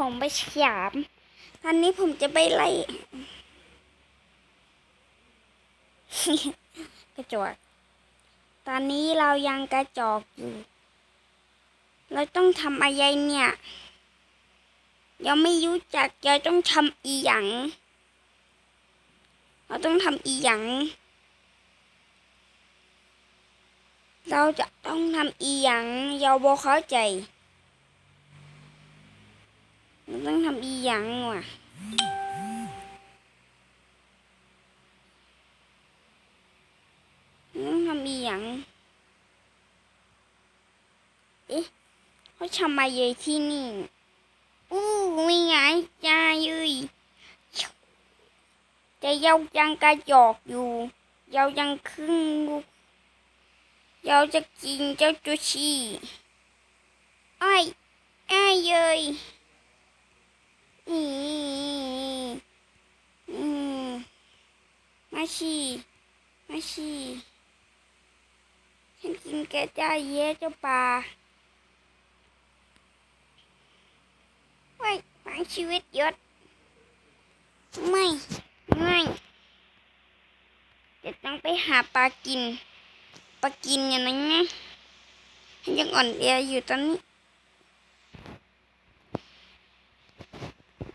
ผมไปฉยามตอนนี้ผมจะไปไล่กระจอก ตอนนี้เรายังกระจอกอยู่ เราต้องทำอะไรเนี่ย ยังไม่รู้จักเราต้องทำอีหยัง เราต้องทำอีหยัง เราจะต้องทำอีหยังเราบอเข้าใจ เราต้องทำอีหยังว่ะเราต้องทำอีหยังเอ๊ะเขาทำมาเยที่นี่อู้มีไงจ้าเยุยแต่เรายังกระจอกอยู่เรายังครึ่งลูกเราจะกินเจ้าจุชีไอ้ไอ้เยย อืมมาชีมาชีฉันกินแกจ้าเย่เจ้าป่าไว้ฝังชีวิตยศ ไม่ ไม่จะต้องไปหาปลากิน ปลากินอย่างนั้นไงยังอ่อนแออยู่ตอนนี้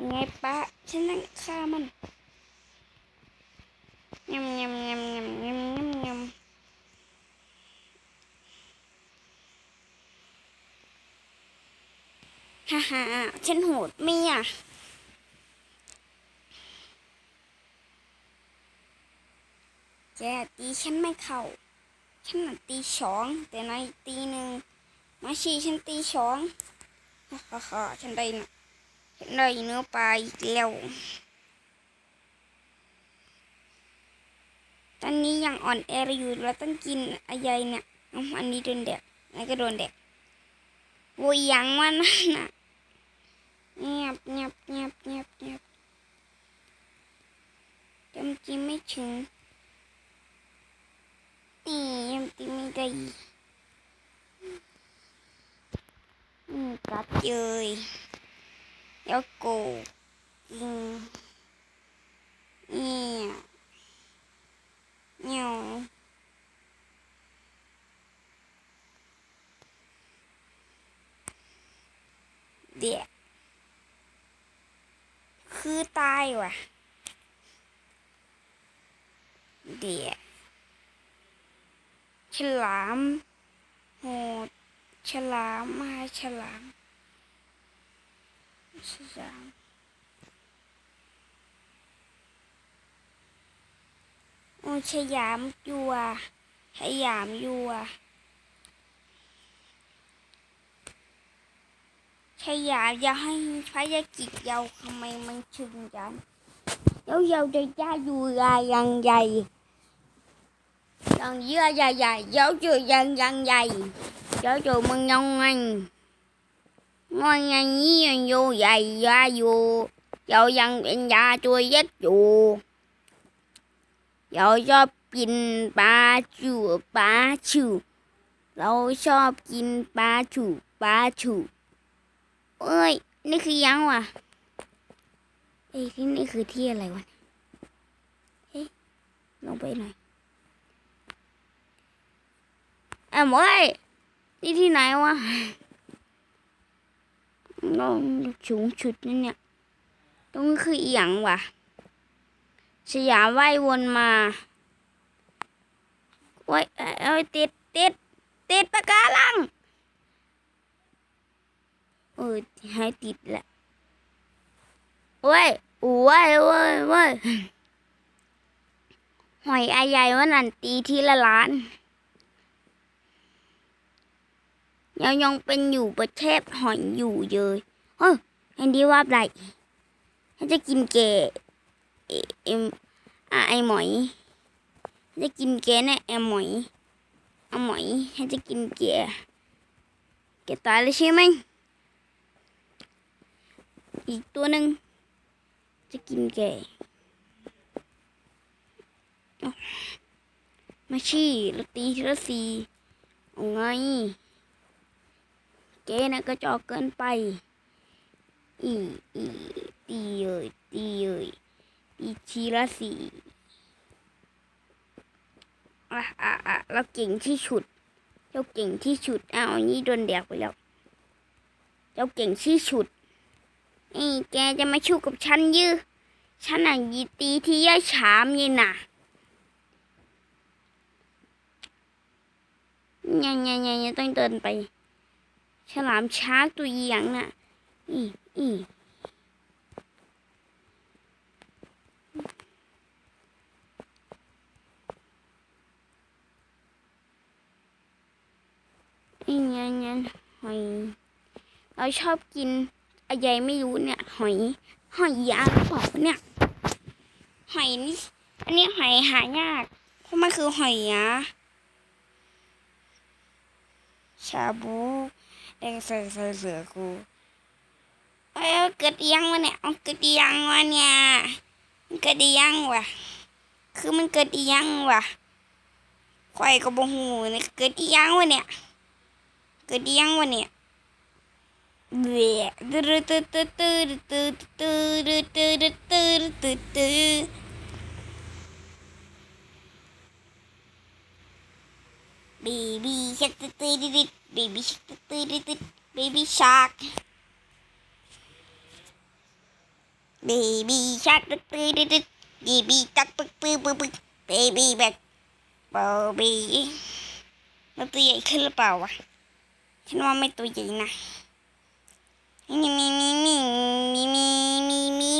ไงปลาฉันนั่งฆ่ามันยำยำยำยำยำยำยำฮ่าฮ่าฉันโหดไหมอะแกตีฉันไม่เข้า ฉันน่ะตีสอง แต่นายตีหนึ่ง มาชีฉันตีสองฮ่าฮ่าฉันได้นะฉัน ได้เนื้อปลาอีกแล้ว ตอนนี้ยังอ่อนแออยู่เราต้องกินอะไรเนี่ยอาอันนี้โดนแดกอันนี้ก็โดนแดกโวยยังวันน่ะเงียบเงียบเงียบเงียบเงียบจำจีไม่ถึงนี่ยังตีไม่ได้อืมกลับเลย แล้วกูกินเนี่ยเนียวเดี๋ยวคือตายว่ะ เดี๋ยวฉลามโหดฉลามมาฉลาม ฉลามโอ้ฉยามยัวฉยามยัวฉยามอย่าให้พระยากิจเยาทำไม มันยังยิ่ยังอยู่ใหญ่ยาอยู่ยังยังเป็นยาตัวเย็ดอยู่เราชอบกินปลาชูปลาชูเราชอบกินปลาชูปลาชูเอ้ย นี่คือยังวะเอ้ที่นี่คือที่อะไรวะเฮ้ยลงไปหน่อยอะมอยนี่ที่ไหนวะ น้องสูงชุดนี่เนี่ย ตรงนี้คืออียงวะสยามไหว้วนมาไว้เอ้ยเอ้ยติดติดติดปะการังเออให้ติดแหละว้ยเว้ยว้ยว้ยหอยอายายวันนั้นตีทีละล้าน ยังยังเป็นอยู่ประเทศหอยอยู่เลยเฮ้ยแอนดี้ว่าไรให้จะกินแกเอเอ็มอะไอหมอยให้จะกินแกนะไอหมอยไอหมอยให้จะกินแกแกตายแล้วใช่ไหมอีกตัวหนึ่งจะกินแกมาชี้แล้วตีทีละสี่เอาไง เจ๊นะก็จอกเกินไป อีอีตีเอ้ยตีเอ้ยตีทีละสี่อะอะอะเราเก่งที่สุด เจ้าเก่งที่สุดอ้าวอันนี้โดนแดกไปแล้ว เจ้าเก่งที่สุดนี่แกจะมาชู้กับฉันยื้อฉันอะยีตีที่ย่าฉามยี่น่ะยเนี่ยเนี่ยเนี่ยต้องเดินไป ฉลามช้างตัวเอียงน่ะ อีอีอีเนี่ยเนี่ยหอย เราชอบกินอะไรไม่รู้เนี่ย หอย หอยยางหรือเปล่าเนี่ย หอยนี่ อันนี้หอยหายาก เพราะมันคือหอยยาชาบู เด็กใส่ใส่เสือกูเอ้ยเกิดยังวะเนี่ยเอาเกิดยังวะเนี่ยมันเกิดยังวะคือมันเกิดยังวะข่อยก็บ่ฮู้เนี่ยเกิดยังวะเนี่ยเกิดยังวะเนี่ยเบื่อตื้อตื้อตื้อตื้อตื้อตื้อตื้อตื้อตื้อตื้อ บีบีชักตื้อตื้อตื้อบีบีชักตื้อตื้อตื้อบีบีชักบีบีชักตื้อตื้อตื้อบีบีตักปึ๊กปึ๊กปึ๊กปึ๊กบีบีแบบเบาบีมันตัวใหญ่ขึ้นหรือเปล่าวะฉันว่าไม่ตัวใหญ่นะมีมีมีมีมีมีมีมี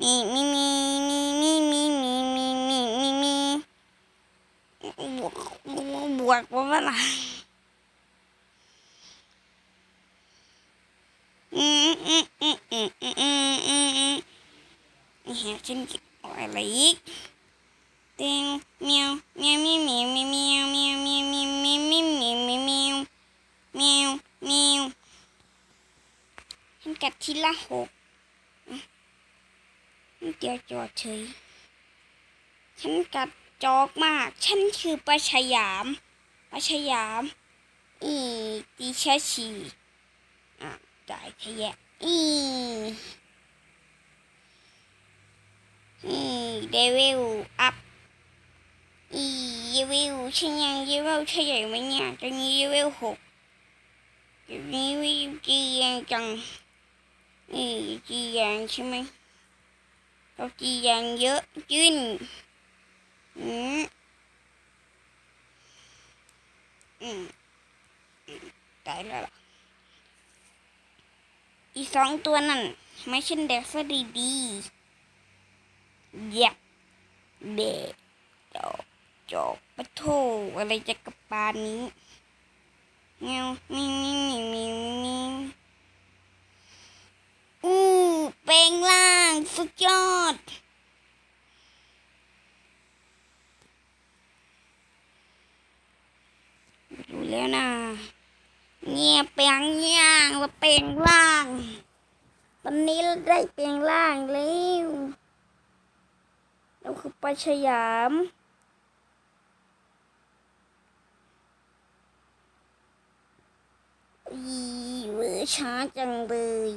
มีมีมี วกว่าอะไรอืมอืมอืมอืมอืมอืมอืมอืมนี่ฮะฉันเอาอะไรอีกเต็งเมียวเมียวเมียวเมียวเมียวเมียวเมียวเมียวเมียวเมียวเมียวเมียวเมียวเมียวเมียวฉันกัดทีละหกอะมันเดียวจอดเฉยฉันกัดจอกมาก ฉันคือปลาชยาม ปลาชยาม อีตีชาชีอะจ่ายขยะอีอีเดวิลอัพอีเดวิลฉันยังเดวิลใช่ใหญ่ไหมเนี่ยตอนนี้เดวิลหกเดี๋ยวนี้วิวจียังจังนี่จียางใช่ไหมเราจียางเยอะจื้นอืม อืมตายแล้วอีสองตัวนั่น ไม่ฉันเด็กซะดีดีๆเยับเบะจบจบปะโถอะไรจะกระปานนี้เงามีมีมีมีมีอู้แปลงร่าง สุดยอด แล้วนะเงียบแปลงย่างเราแปลงร่างตอนนี้เราได้แปลงร่างแล้วเราคือปลาชยามอีเวอร์ช้าจังเลย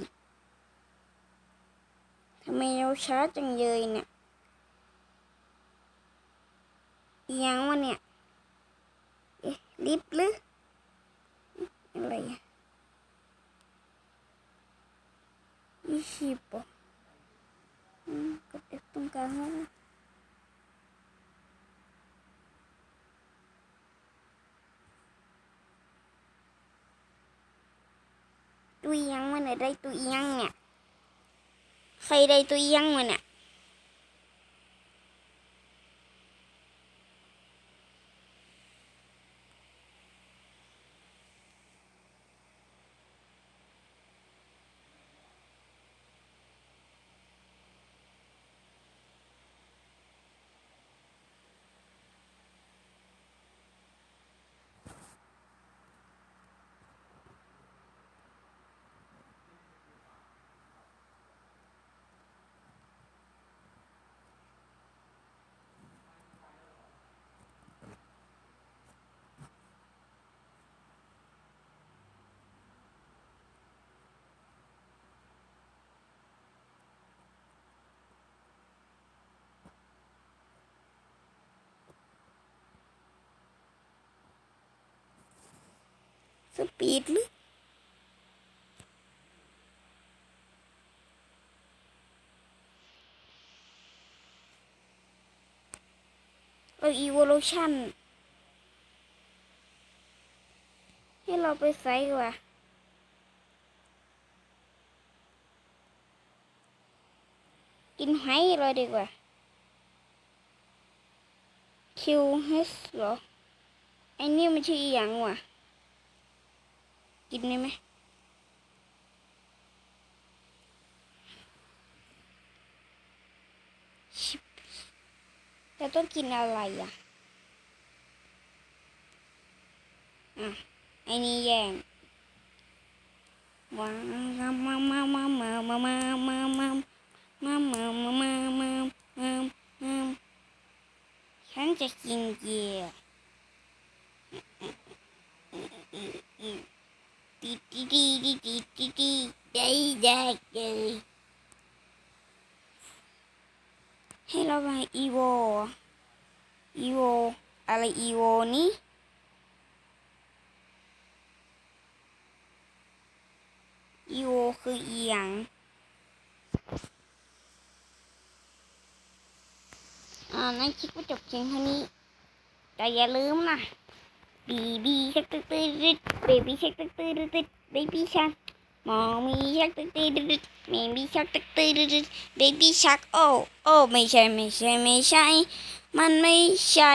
ทำไมเราช้าจังเลยเนี่ยยังวะเนี่ย ลิฟต์หรืออะไรอะยี่สิบปะอืมกดเอฟตรงกลางแล้วนะตัวอิหยังวะเนี่ยได้ตัวอิหยังเนี่ยใครได้ตัวยังวะเนี่ย ปีดหรือเรา evolution ให้เราไปใส่ดีกว่ากินไฮเลยดีกว่า QH เหรอไอ้นี่มันชื่ออหย่างวะ กินได้ไหมชิบเราต้องกินอะไรอะ อะไอ้นี่แย่งว้าวมามามามามามามามามามามามามามามาฉันจะกินเหยื่อ ตีตีตีตีตีตีตีได้ได้เลยให้เรามาอีโวอีโวอะไรอีโวนี่อีโวคืออียงอ่านั่นคิดว่าจบเพียงเท่านี้แต่อย่าลืมนะ Baby shark, baby shark, baby shark. Mommy shark, baby shark, baby shark. Oh, oh, ไม่ใช่ไม่ใช่ไม่ใช่ มันไม่ใช่